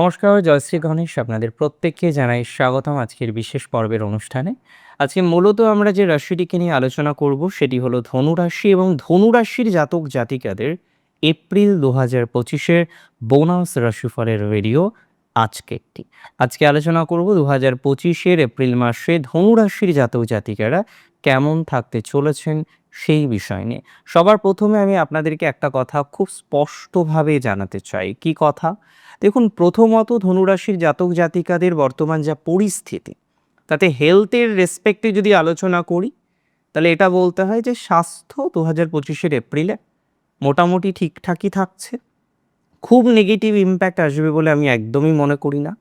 নমস্কার, জয়শ্রী গণেশ আপনাদের প্রত্যেককে জানাই স্বাগতম আজকের বিশেষ পর্বের অনুষ্ঠানে। আজকে মূলত আমরা যে রাশিটিকে নিয়ে আলোচনা করব সেটি হলো ধনুরাশি এবং ধনুরাশির জাতক জাতিকাদের এপ্রিল দু হাজার পঁচিশের বোনাস রাশিফলের রেডিও আজকে একটি। আজকে আলোচনা করব দু হাজার পঁচিশের এপ্রিল মাসে ধনুরাশির জাতক জাতিকারা কেমন থাকতে চলেছেন সেই বিষয় নিয়ে। সবার প্রথমে আমি আপনাদেরকে একটা কথা খুব স্পষ্টভাবে জানাতে চাই। কি কথা? দেখুন, প্রথমত ধনুরাশির জাতক জাতিকাদের বর্তমান যা পরিস্থিতি, তাতে হেলথের রেসপেক্টে যদি আলোচনা করি, তাহলে এটা বলতে হয় যে স্বাস্থ্য দু হাজার পঁচিশের এপ্রিলে মোটামুটি ঠিকঠাকই থাকছে। খুব নেগেটিভ ইম্প্যাক্ট আসবে বলে আমি একদমই মনে করি না।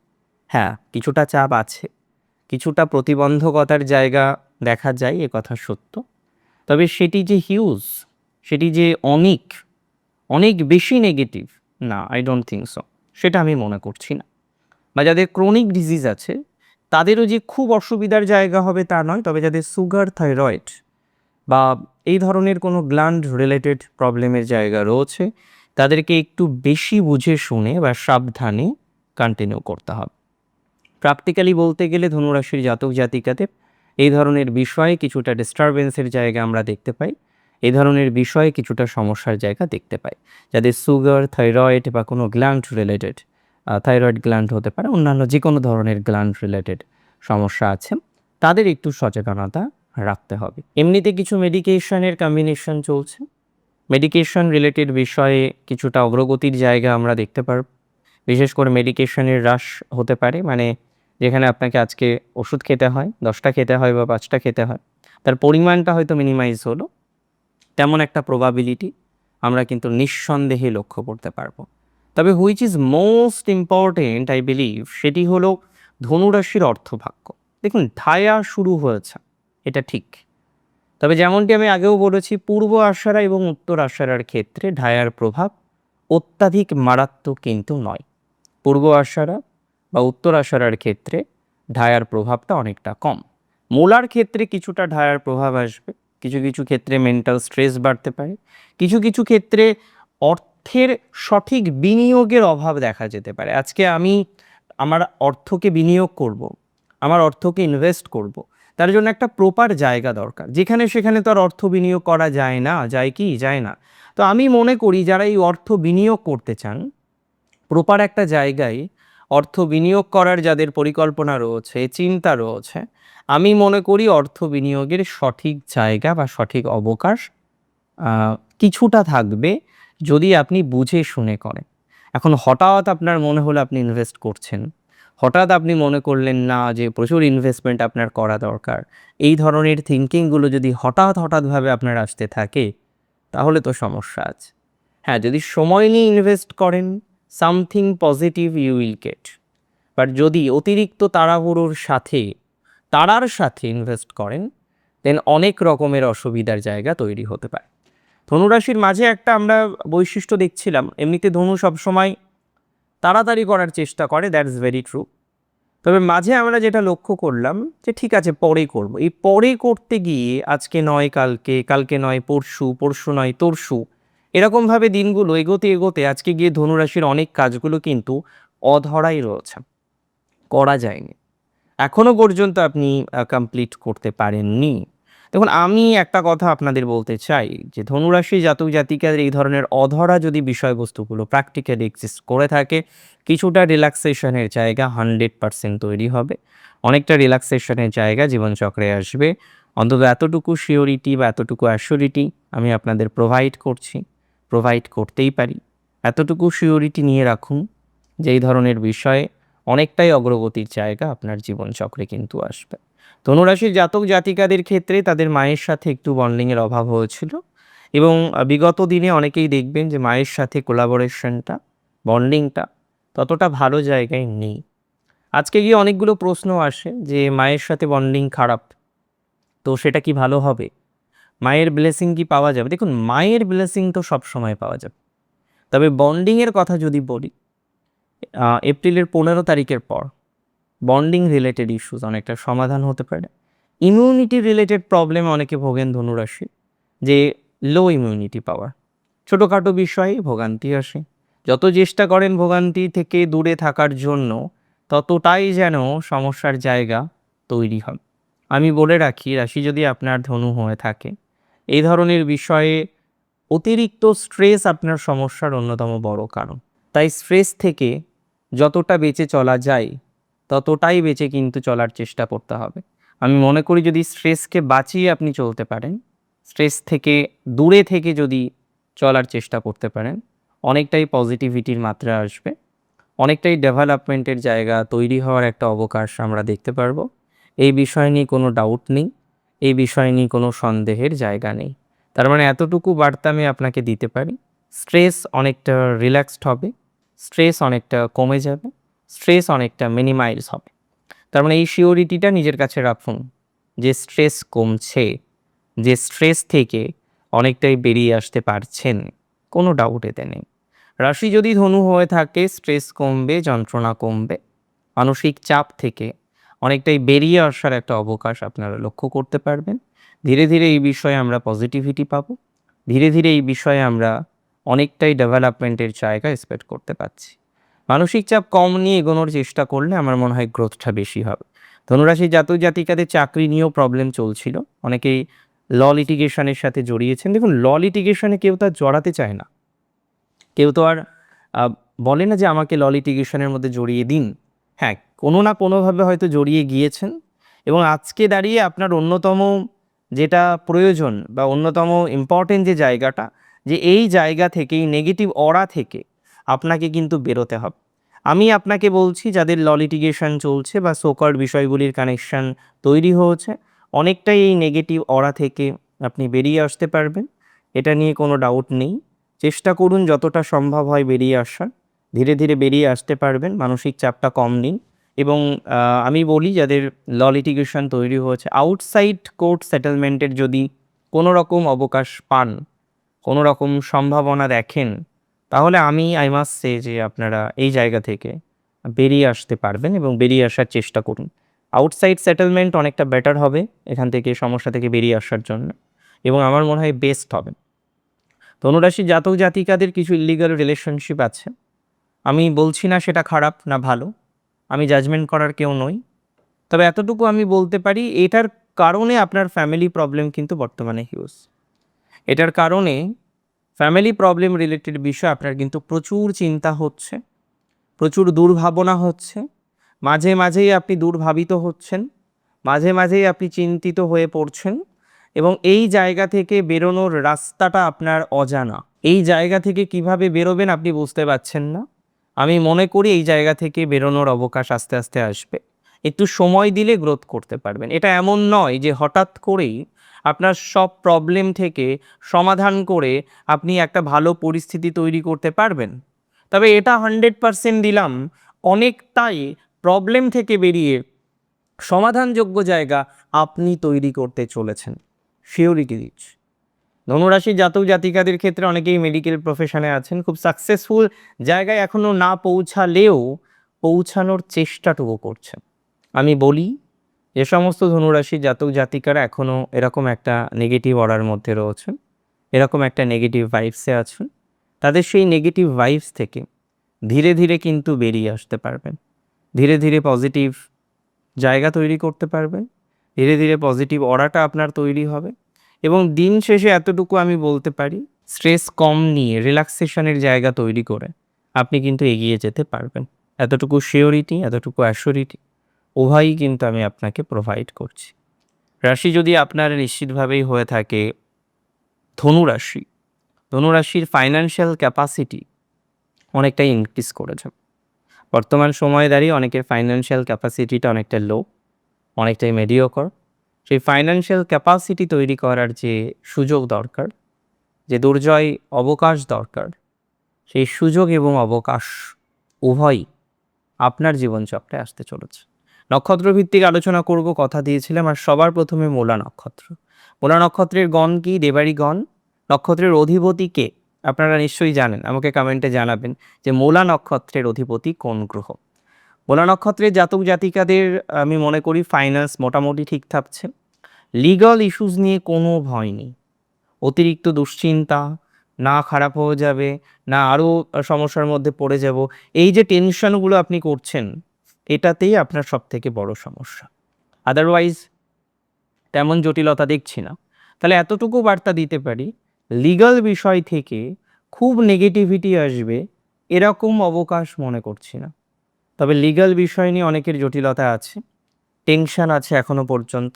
হ্যাঁ কিছুটা চাপ আছে, কিছুটা প্রতিবন্ধকতার জায়গা দেখা যায়, এ কথা সত্য। তবে সেটি যে হিউজ সেটি যে অনেক অনেক বেশি নেগেটিভ না আই ডোন্ট থিঙ্ক সো সেটা আমি মনে করছি না। বা যাদের ক্রনিক ডিজিজ আছে, তাদেরও যে খুব অসুবিধার জায়গা হবে তা নয়, তবে যাদের সুগার থাইরয়েড বা এই ধরনের কোনো গ্ল্যান্ড রিলেটেড প্রবলেমের জায়গা রয়েছে, তাদেরকে একটু বেশি বুঝে শুনে বা সাবধানে কন্টিনিউ করতে হবে। প্র্যাকটিক্যালি বলতে গেলে ধনুরাশির জাতক জাতিকাদের এই ধরনের বিষয়ে কিছুটা ডিস্টারবেন্সের জায়গা আমরা দেখতে পাই। এই ধরনের বিষয়ে কিছুটা সমস্যার জায়গা দেখতে পাই। যাদের সুগার, থাইরয়েড বা কোনো গ্ল্যান্ড রিলেটেড থাইরয়েড গ্ল্যান্ড হতে পারে, অন্যান্য যে কোনো ধরনের গ্ল্যান্ড রিলেটেড সমস্যা আছে, তাদের একটু সচেতনতা রাখতে হবে। এমনিতে কিছু মেডিকেশনের কম্বিনেশন চলছে। মেডিকেশন রিলেটেড বিষয়ে কিছুটা অগ্রগতির জায়গা আমরা দেখতে পারব। বিশেষ করে মেডিকেশনের হ্রাস হতে পারে মানে যেখানে আপনাকে আজকে ওষুধ খেতে হয়, দশটা খেতে হয় বা পাঁচটা খেতে হয়। তার পরিমাণটা হয়তো মিনিমাইজ হলো। তেমন একটা প্রবাবিলিটি আমরা কিন্তু নিঃসন্দেহে লক্ষ্য করতে পারব। তবে which is most important I believe সেটি হলো ধনুরাশির অর্থভাগ্য। দেখুন ঢায়া শুরু হয়েছে, এটা ঠিক। তবে যেমনটি আমি আগেও বলেছি, পূর্ব আষাঢ়া এবং উত্তর আষাঢ়ার ক্ষেত্রে ঢায়ার প্রভাব অত্যাধিক মারাত্মক কিন্তু নয়। পূর্ব আষাঢ়া বা উত্তর আষাঢ়ার ক্ষেত্রে ঢায়ার প্রভাবটা অনেকটা কম। মূলার ক্ষেত্রে কিছুটা ঢায়ার প্রভাব আসবে। কিছু কিছু ক্ষেত্রে মেন্টাল স্ট্রেস বাড়তে পারে, কিছু কিছু ক্ষেত্রে অর্থের সঠিক বিনিয়োগের অভাব দেখা যেতে পারে আজকে আমি আমার অর্থকে বিনিয়োগ করব। আমার অর্থকে ইনভেস্ট করব। তার জন্য একটা প্রপার জায়গা দরকার যেখানে সেখানে তো আর অর্থ বিনিয়োগ করা যায় না, যায় কি যায় না তো আমি মনে করি যারা এই অর্থ বিনিয়োগ করতে চান প্রপার একটা জায়গায় অর্থ বিনিয়োগ করার যাদের পরিকল্পনা রয়েছে, চিন্তা রয়েছে আমি মনে করি অর্থ বিনিয়োগের সঠিক জায়গা বা সঠিক অবকাশ কিছুটা থাকবে যদি আপনি বুঝে শুনে করেন। এখন হঠাৎ আপনার মনে হলো আপনি ইনভেস্ট করছেন, হঠাৎ আপনি মনে করলেন না যে প্রচুর ইনভেস্টমেন্ট আপনার করা দরকার, এই ধরনের থিঙ্কিংগুলো যদি হঠাৎ হঠাৎভাবে আপনার আসতে থাকে, তাহলে তো সমস্যা আছে। হ্যাঁ যদি সময় নিয়ে ইনভেস্ট করেন something positive you will get but যদি অতিরিক্ত তাড়াহুড়োর সাথে তাড়ার সাথে ইনভেস্ট করেন দেন অনেক রকমের অসুবিধার জায়গা তৈরি হতে পারে। ধনুরাশির মাঝে একটা আমরা বৈশিষ্ট্য দেখছিলাম, এমনিতে ধনু সবসময় তাড়াতাড়ি করার চেষ্টা করে দ্যাটস ভেরি ট্রু তবে মাঝে আমরা যেটা লক্ষ্য করলাম যে ঠিক আছে, পরে করব। এই পরে করতে গিয়ে আজকে নয়, কালকে কালকে নয়, পরশু পরশু নয়, তরশু, এরকমভাবে দিনগুলো এগোতে এগোতে আজকে গিয়ে ধনুরাশির অনেক কাজগুলো কিন্তু অধরাই রয়েছে। করা যায়নি। এখনও পর্যন্ত আপনি কমপ্লিট করতে পারেননি। দেখুন, আমি একটা কথা আপনাদের বলতে চাই যে ধনুরাশি জাতক জাতিকাদের এই ধরনের অধরা যদি বিষয়বস্তুগুলো প্র্যাকটিক্যালি এক্সিস্ট করে থাকে, কিছুটা রিল্যাক্সেশনের জায়গা হান্ড্রেড পার্সেন্ট তৈরি হবে। অনেকটা রিল্যাক্সেশনের জায়গা জীবনচক্রে আসবে। অন্তত এতটুকু শিওরিটি বা এতটুকু অ্যাসিওরিটি আমি আপনাদের প্রোভাইড করছি প্রোভাইড করতেই পারি। এতটুকু শিওরিটি নিয়ে রাখুন যে এই ধরনের বিষয়ে অনেকটাই অগ্রগতির জায়গা আপনার জীবনচক্রে কিন্তু আসবে। ধনুরাশির জাতক জাতিকাদের ক্ষেত্রে তাদের মায়ের সাথে একটু বন্ডিংয়ের অভাব হয়েছিল এবং বিগত দিনে অনেকেই দেখবেন যে মায়ের সাথে কোলাবোরেশনটা বন্ডিংটা ততটা ভালো জায়গায় নেই। আজকে গিয়ে অনেকগুলো প্রশ্ন আসে যে মায়ের সাথে বন্ডিং খারাপ তো সেটা কি ভালো হবে? মায়ের ব্লেসিং কি পাওয়া যাবে? দেখুন, মায়ের ব্লেসিং তো সব সময় পাওয়া যাবে। তবে বন্ডিংয়ের কথা যদি বলি এপ্রিলের পনেরো তারিখের পর বন্ডিং রিলেটেড ইস্যুস অনেকটা সমাধান হতে পারে। ইমিউনিটি রিলেটেড প্রবলেম অনেকে ভোগেন ধনুরাশি, যে লো ইমিউনিটি পাওয়ার ছোটোখাটো বিষয়ে ভোগান্তি আসে। যত চেষ্টা করেন ভোগান্তি থেকে দূরে থাকার জন্য, ততটাই যেন সমস্যার জায়গা তৈরি হবে আমি বলে রাখি, রাশি যদি আপনার ধনু হয়ে থাকে, এই ধরনের বিষয়ে অতিরিক্ত স্ট্রেস আপনার সমস্যার অন্যতম বড় কারণ। তাই স্ট্রেস থেকে যতটা বেঁচে চলা যায়, ততটাই বেঁচে কিন্তু চলার চেষ্টা করতে হবে। আমি মনে করি যদি স্ট্রেসকে বাঁচিয়ে আপনি চলতে পারেন, স্ট্রেস থেকে, দূরে থেকে যদি চলার চেষ্টা করতে পারেন, অনেকটাই পজিটিভিটির মাত্রা আসবে। অনেকটাই ডেভেলপমেন্টের জায়গা তৈরি হওয়ার একটা অবকাশ আমরা দেখতে পারব। এই বিষয় নিয়ে কোনো ডাউট নেই, এই বিষয় নিয়ে কোনো সন্দেহের জায়গা নেই। তার মানে এতটুকু বার্তা আমি আপনাকে দিতে পারি। স্ট্রেস অনেকটা রিল্যাক্সড হবে। স্ট্রেস অনেকটা কমে যাবে, স্ট্রেস অনেকটা মিনিমাইজ হবে। তার মানে এই শিওরিটিটা নিজের কাছে রাখুন যে স্ট্রেস কমছে, যে স্ট্রেস থেকে অনেকটাই বেরিয়ে আসতে পারছেন, কোনো ডাউট এতে নেই। রাশি যদি ধনু হয়ে থাকে, স্ট্রেস কমবে, যন্ত্রণা কমবে, মানসিক চাপ থেকে অনেকটাই বেরিয়ে আসার একটা অবকাশ আপনারা লক্ষ্য করতে পারবেন। ধীরে ধীরে এই বিষয়ে আমরা পজিটিভিটি পাব, ধীরে ধীরে এই বিষয়ে আমরা অনেকটাই ডেভেলপমেন্টের জায়গা এক্সপেক্ট করতে পারছি। মানসিক চাপ কম নিয়ে এগোনোর চেষ্টা করলে আমার মনে হয় গ্রোথটা বেশি হবে। ধনুরাশি জাতক জাতিকাদের চাকরি নিয়েও প্রবলেম চলছিল। অনেকেই ল লিটিগেশনের সাথে জড়িয়েছেন। দেখুন ল লিটিগেশনে কেউ তার জড়াতে চায় না। কেউ তো আর বলে না যে আমাকে ল লিটিগেশনের মধ্যে জড়িয়ে দিন। হ্যাঁ কোনো না কোনোভাবে হয়তো জড়িয়ে গিয়েছেন। এবং আজকে দাঁড়িয়ে আপনার অন্যতম যেটা প্রয়োজন বা অন্যতম ইম্পর্টেন্ট যে জায়গাটা যে এই জায়গা থেকে এই নেগেটিভ অরা থেকে আপনাকে কিন্তু বেরোতে হবে। আমি আপনাকে বলছি, যাদের ল চলছে বা সোকার বিষয়গুলির কানেকশন তৈরি হয়েছে, অনেকটাই এই নেগেটিভ অরা থেকে আপনি বেরিয়ে আসতে পারবেন। এটা নিয়ে কোনো ডাউট নেই। চেষ্টা করুন যতটা সম্ভব হয় বেরিয়ে আসার। ধীরে ধীরে বেরিয়ে আসতে পারবেন, মানসিক চাপটা কম নিন এবং আমি বলি, যাদের ল লিটিগেশন তৈরি হয়েছে আউটসাইড কোর্ট সেটেলমেন্টের যদি কোনো রকম অবকাশ পান কোনো রকম সম্ভাবনা দেখেন, তাহলে আমি আই মাস্ট সে যে আপনারা এই জায়গা থেকে বেরিয়ে আসতে পারবেন এবং বেরিয়ে আসার চেষ্টা করুন। আউটসাইড সেটেলমেন্ট অনেকটা বেটার হবে এখান থেকে সমস্যা থেকে বেরিয়ে আসার জন্য এবং আমার মনে হয় বেস্ট হবে। ধনুরাশি জাতক জাতিকাদের কিছু ইলিগাল রিলেশনশিপ আছে। আমি বলছি না সেটা খারাপ না ভালো, আমি জাজমেন্ট করার কেউ নই। তবে এতটুকু আমি বলতে পারি, এটার কারণে আপনার ফ্যামিলি প্রবলেম কিন্তু বর্তমানে হিউজ এটার কারণে ফ্যামিলি প্রবলেম রিলেটেড বিষয় আপনার কিন্তু প্রচুর চিন্তা হচ্ছে, প্রচুর দুর্ভাবনা হচ্ছে, মাঝে মাঝেই আপনি দুর্ভাবিত হচ্ছেন, মাঝে মাঝেই আপনি চিন্তিত হয়ে পড়ছেন এবং এই জায়গা থেকে বেরোনোর রাস্তাটা আপনার অজানা। এই জায়গা থেকে কীভাবে বেরোবেন আপনি বুঝতে পারছেন না। আমি মনে করি এই জায়গা থেকে বেরোনোর অবকাশ আস্তে আস্তে আসবে। একটু সময় দিলে গ্রোথ করতে পারবেন। এটা এমন নয় যে হঠাৎ করেই আপনার সব প্রবলেম থেকে সমাধান করে আপনি একটা ভালো পরিস্থিতি তৈরি করতে পারবেন। তবে এটা হান্ড্রেড পারসেন্ট দিলাম, অনেকটাই প্রবলেম থেকে বেরিয়ে সমাধানযোগ্য জায়গা আপনি তৈরি করতে চলেছেন। শিওরিটি দিচ্ছি? ধনুরাশি জাতক জাতিকাদের ক্ষেত্রে অনেকেই মেডিকেল প্রফেশনে আছেন, খুব সাকসেসফুল জায়গায় এখনও না পৌঁছালেও পৌঁছানোর চেষ্টাটুকু করছেন। আমি বলি যে সমস্ত ধনুরাশি জাতক জাতিকারা এখনও এরকম একটা নেগেটিভ অর্ডার মধ্যে রয়েছেন, এরকম একটা নেগেটিভ ভাইবসে আছেন। তাদের সেই নেগেটিভ ভাইবস থেকে ধীরে ধীরে কিন্তু বেরিয়ে আসতে পারবেন। ধীরে ধীরে পজিটিভ জায়গা তৈরি করতে পারবেন, ধীরে ধীরে পজিটিভ অর্ডারটা আপনার তৈরি হবে। এবং দিন শেষে এতটুকু আমি বলতে পারি স্ট্রেস কম নিয়ে রিল্যাক্সেশনের জায়গা তৈরি করে আপনি কিন্তু এগিয়ে যেতে পারবেন। এতটুকু শিওরিটি এতটুকু অ্যাসিওরিটি উভয়ই কিন্তু আমি আপনাকে প্রোভাইড করছি। রাশি যদি আপনার নিশ্চিতভাবেই হয়ে থাকে ধনুরাশি ধনুরাশির ফাইন্যান্সিয়াল ক্যাপাসিটি অনেকটাই ইনক্রিজ করেছে বর্তমান সময়ে দাঁড়িয়ে অনেকের ফাইন্যান্সিয়াল ক্যাপাসিটিটা অনেকটা লো অনেকটাই মেডিওকর সেই ফাইন্যান্সিয়াল ক্যাপাসিটি তৈরি করার যে সুযোগ দরকার, যে দুর্জয় অবকাশ দরকার, সেই সুযোগ এবং অবকাশ উভয়ই আপনার জীবনচক্রে আসতে চলেছে। নক্ষত্র ভিত্তিক আলোচনা করব, কথা দিয়েছিলাম, আর সবার প্রথমে মোলা নক্ষত্র। মোলা নক্ষত্রের গণ কি? দেবারি গণ। নক্ষত্রের অধিপতি কে? আপনারা নিশ্চয়ই জানেন, আমাকে কমেন্টে জানাবেন যে মোলা নক্ষত্রের অধিপতি কোন গ্রহ। মোলা নক্ষত্রের জাতক জাতিকাদের, আমি মনে করি ফাইন্যান্স মোটামুটি ঠিক থাকছে। লিগাল ইস্যুস নিয়ে কোনো ভয় নেই। অতিরিক্ত দুশ্চিন্তা, না খারাপ হয়ে যাবে, না আরও সমস্যার মধ্যে পড়ে যাব। এই যে টেনশনগুলো আপনি করছেন এটাতেই আপনার সব থেকে বড় সমস্যা। আদারওয়াইজ তেমন জটিলতা দেখছি না। তাহলে এতটুকু বার্তা দিতে পারি লিগাল বিষয় থেকে খুব নেগেটিভিটি আসবে, এরকম অবকাশ মনে করছি না। তবে লিগাল বিষয় নিয়ে অনেকের জটিলতা আছে টেনশন আছে এখনও পর্যন্ত।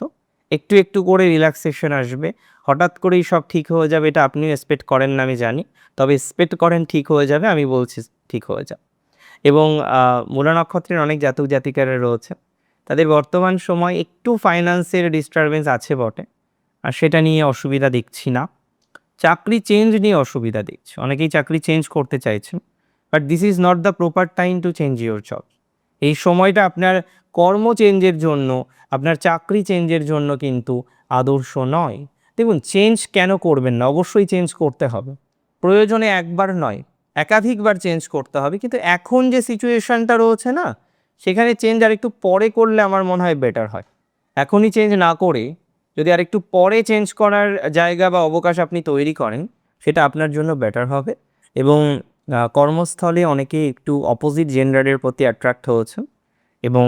একটু একটু করে রিল্যাক্সেশন আসবে, হঠাৎ করেই সব ঠিক হয়ে যাবে, এটা আপনিও এক্সপেক্ট করেন না, আমি জানি। তবে এক্সপেক্ট করেন ঠিক হয়ে যাবে, আমি বলছি ঠিক হয়ে যাবে। এবং মূলা নক্ষত্রের অনেক জাতক জাতিকারা রয়েছে। তাদের বর্তমান সময় একটু ফাইন্যান্সের ডিস্টারবেন্স আছে বটে, আর সেটা নিয়ে অসুবিধা দেখছি না। চাকরি চেঞ্জ নিয়ে অসুবিধা দেখছি, অনেকেই চাকরি চেঞ্জ করতে চাইছেন but this is not the proper time to change your job এই সময়টা আপনার কর্ম চেঞ্জের জন্য, আপনার চাকরি চেঞ্জের জন্য কিন্তু আদর্শ নয়। দেখুন চেঞ্জ কেন করবেন না? অবশ্যই চেঞ্জ করতে হবে। প্রয়োজনে একবার নয়। একাধিকবার চেঞ্জ করতে হবে। কিন্তু এখন যে সিচুয়েশনটা রয়েছে না, সেখানে চেঞ্জ আর একটু পরে করলে আমার মনে হয় বেটার হয়। এখনই চেঞ্জ না করে যদি আর একটু পরে চেঞ্জ করার জায়গা বা অবকাশ আপনি তৈরি করেন, সেটা আপনার জন্য বেটার হবে। এবং কর্মস্থলে অনেকে একটু অপোজিট জেন্ডারের প্রতি অ্যাট্রাক্ট হয়েছে এবং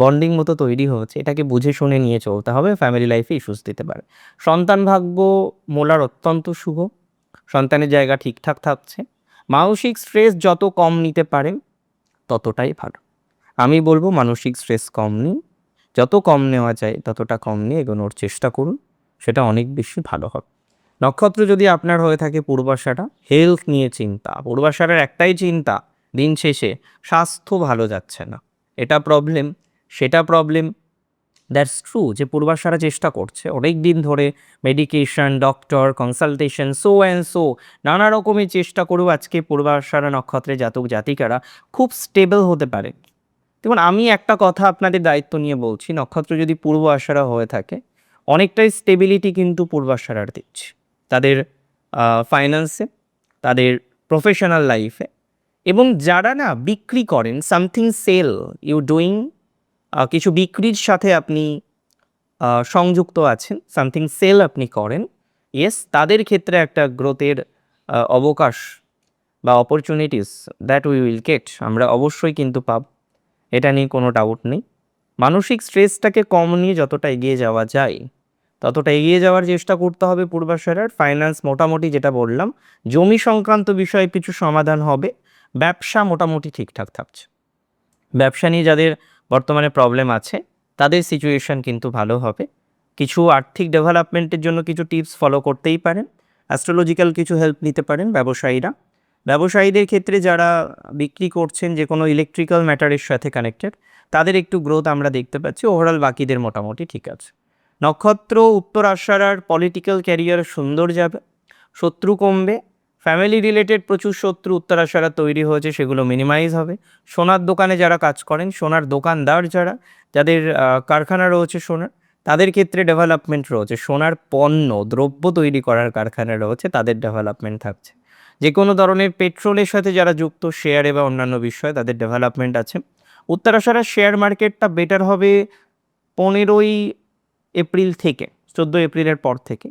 বন্ডিং মতো তৈরি হয়েছে। এটাকে বুঝে শুনে নিয়ে চলতে হবে ফ্যামিলি লাইফে ইস্যুস দিতে পারে। সন্তান ভাগ্য মোলার অত্যন্ত শুভ। সন্তানের জায়গা ঠিকঠাক থাকছে। মানসিক স্ট্রেস যত কম নিতে পারেন, ততটাই ভালো। আমি বলব মানসিক স্ট্রেস কম নিন। যত কম নেওয়া যায়, ততটা কম নিয়ে এগোনোর চেষ্টা করুন। সেটা অনেক বেশি ভালো হবে। নক্ষত্র যদি আপনার হয়ে থাকে পূর্বাশাটা হেলথ নিয়ে চিন্তা। পূর্বাশারের একটাই চিন্তা, দিন শেষে স্বাস্থ্য ভালো যাচ্ছে না। এটা প্রবলেম সেটা প্রবলেম দ্যাটস ট্রু যে পূর্বাশারা চেষ্টা করছে। অনেক দিন ধরে medication, doctor, consultation, so and so নানা রকমের চেষ্টা করেও আজকে পূর্বাশারা নক্ষত্রে জাতক জাতিকারা খুব স্টেবল হতে পারে। দেখুন, আমি একটা কথা আপনাদের দায়িত্ব নিয়ে বলছি, নক্ষত্র যদি পূর্ব আশারা হয়ে থাকে, অনেকটাই স্টেবিলিটি কিন্তু পূর্বাশারার দিচ্ছে। তাদের ফাইন্যান্সে তাদের প্রফেশনাল লাইফে এবং যারা না বিক্রি করেন সামথিং সেল ইউ ডুইং কিছু বিক্রির সাথে আপনি সংযুক্ত আছেন সামথিং সেল আপনি করেন ইয়েস তাদের ক্ষেত্রে একটা গ্রোথের অবকাশ বা opportunities that we will get আমরা অবশ্যই কিন্তু পাব, এটা নিয়ে কোনো ডাউট নেই। মানসিক স্ট্রেসটাকে কম নিয়ে যতটা এগিয়ে যাওয়া যায়, ততটা এগিয়ে যাওয়ার চেষ্টা করতে হবে পূর্বাশারার ফাইন্যান্স মোটামুটি যেটা বললাম, জমি সংক্রান্ত বিষয়ে কিছু সমাধান হবে, ব্যবসা মোটামুটি ঠিকঠাক থাকছে। ব্যবসা নিয়ে যাদের বর্তমানে প্রবলেম আছে, তাদের সিচুয়েশন কিন্তু ভালো হবে। কিছু আর্থিক ডেভেলপমেন্টের জন্য কিছু টিপস ফলো করতেই পারেন অ্যাস্ট্রোলজিক্যাল কিছু হেল্প নিতে পারেন ব্যবসায়ীরা। ব্যবসায়ীদের ক্ষেত্রে যারা বিক্রি করছেন যে কোনো ইলেকট্রিক্যাল ম্যাটারের সাথে কানেক্টেড তাদের একটু গ্রোথ আমরা দেখতে পাচ্ছি ওভারঅল বাকিদের মোটামুটি ঠিক আছে। নক্ষত্র উত্তর আষাঢ়ার পলিটিক্যাল ক্যারিয়ার সুন্দর যাবে, শত্রু কমবে ফ্যামিলি রিলেটেড প্রচুর শত্রু উত্তরাশারা তৈরি হয়েছে, সেগুলো মিনিমাইজ হবে। সোনার দোকানে যারা কাজ করেন, সোনার দোকানদার যারা, যাদের কারখানা রয়েছে সোনার, তাদের ক্ষেত্রে ডেভেলপমেন্ট রয়েছে। সোনার পণ্য, দ্রব্য তৈরি করার কারখানা রয়েছে, তাদের ডেভেলপমেন্ট থাকছে। যে কোনো ধরনের পেট্রোলের সাথে যারা যুক্ত শেয়ারে বা অন্যান্য বিষয়ে তাদের ডেভেলপমেন্ট আছে। উত্তরাশারা শেয়ার মার্কেটটা বেটার হবে পনেরোই এপ্রিল থেকে চোদ্দ এপ্রিলের পর থেকে।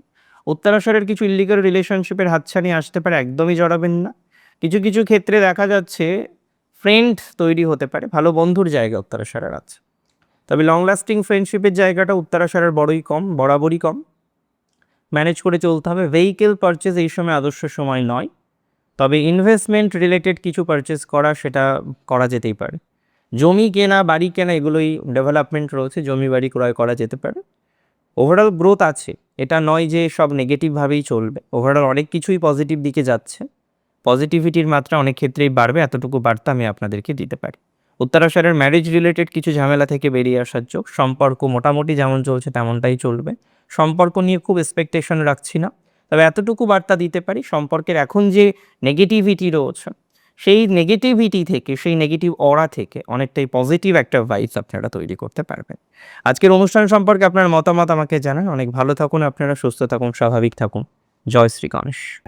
উত্তরাশারের কিছু ইলিগাল রিলেশনশিপের হাতছানি আসতে পারে, একদমই জড়াবেন না। কিছু কিছু ক্ষেত্রে দেখা যাচ্ছে ফ্রেন্ড তৈরি হতে পারে, ভালো বন্ধুর জায়গা উত্তরাশারের আছে। তবে লং লাস্টিং ফ্রেন্ডশিপের জায়গাটা উত্তরাশারের বড়ই কম, বরাবরই কম। ম্যানেজ করে চলতে হবে। ভেহিকেল পারচেজ এই সময় আদর্শ সময় নয়। তবে ইনভেস্টমেন্ট রিলেটেড কিছু পারচেস করা, সেটা করা যেতেই পারে। জমি কেনা, বাড়ি কেনা, এগুলোই ডেভেলপমেন্ট রয়েছে। জমি, বাড়ি ক্রয় করা যেতে পারে। ওভারঅল গ্রোথ আছে। এটা নয় যে সব নেগেটিভভাবেই চলবে। ওভারঅল অনেক কিছুই পজিটিভ দিকে যাচ্ছে। পজিটিভিটির মাত্রা অনেক ক্ষেত্রেই বাড়বে, এতটুকু বার্তা আমি আপনাদেরকে দিতে পারি। উত্তরাশারের ম্যারেজ রিলেটেড কিছু ঝামেলা থেকে বেরিয়ে আসার যোগ, সম্পর্ক মোটামুটি যেমন চলছে তেমনটাই চলবে। সম্পর্ক নিয়ে খুব এক্সপেকটেশন রাখছি না। তবে এতটুকু বার্তা দিতে পারি, সম্পর্কের এখন যে নেগেটিভিটি রয়েছে সেই নেগেটিভিটি থেকে, সেই নেগেটিভ অরা থেকে অনেকটাই পজিটিভ একটা ভাইবস আপনারা তৈরি করতে পারবেন। আজকের অনুষ্ঠান সম্পর্কে আপনার মতামত আমাকে জানান। অনেক ভালো থাকুন, আপনারা সুস্থ থাকুন, স্বাভাবিক থাকুন। জয় শ্রী গণেশ।